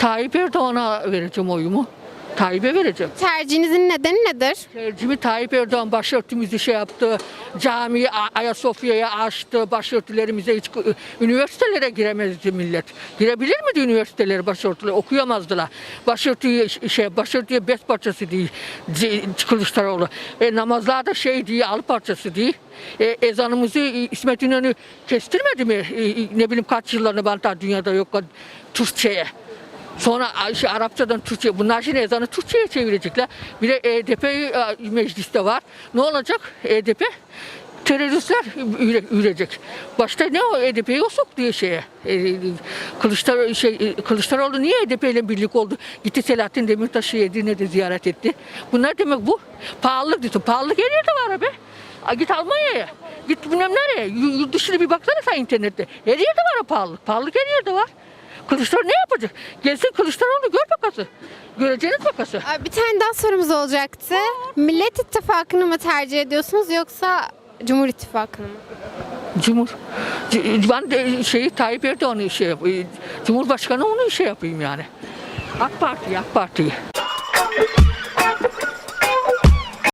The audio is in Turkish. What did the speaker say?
Tayyip Erdoğan'a vereceğim oyumu. Tayyip'e vereceğim. Tercihinizin nedeni nedir? Tercihimi Tayyip Erdoğan başörtümüzü şey yaptı. Camiyi Ayasofya'ya açtı. Başörtülerimize hiç üniversitelere giremezdi millet. Girebilir miydi üniversitelere başörtüler? Okuyamazdılar. Başörtüyü şey başörtüye bez parçası değil. Kılıçdaroğlu. E, namazlarda şey değil, al parçası değil. E, ezanımızı İsmet İnönü kestirmedi mi? E, ne bileyim kaç yıllarını ben daha dünyada yok Türkçe'ye. Sonra şey, Arapçadan Türkçe, bunlar şimdi ezanı Türkçe'ye çevirecekler. Bir de EDP e, mecliste var. Ne olacak EDP? Teröristler üre- ürecek. Başta ne o EDP'yi o soktu şeye. E, şey, e, Kılıçdaroğlu niye EDP ile birlik oldu? Gitti Selahattin Demirtaş'ı Edirne'de ziyaret etti. Bunlar demek bu. Pahalılık diyor. Pahalılık her yerde var be. A, git Almanya'ya. Git bilmem nereye. Yu- Yurt dışına bir baksana sen internette. Her yerde var o pahalılık. Pahalılık her yerde var. Kılıçdaroğlu ne yapacak? Gelsin Kılıçdaroğlu gör bakası. Göreceğiniz bakası. Aa, Bir tane daha sorumuz olacaktı. Millet İttifakı'nı mı tercih ediyorsunuz yoksa Cumhur İttifakı'nı mı? Cumhur. C- Ben de şeyi Tayyip Erdoğan'ı şey yap, Cumhurbaşkanı onu şey yapayım yani. AK Parti, AK Parti.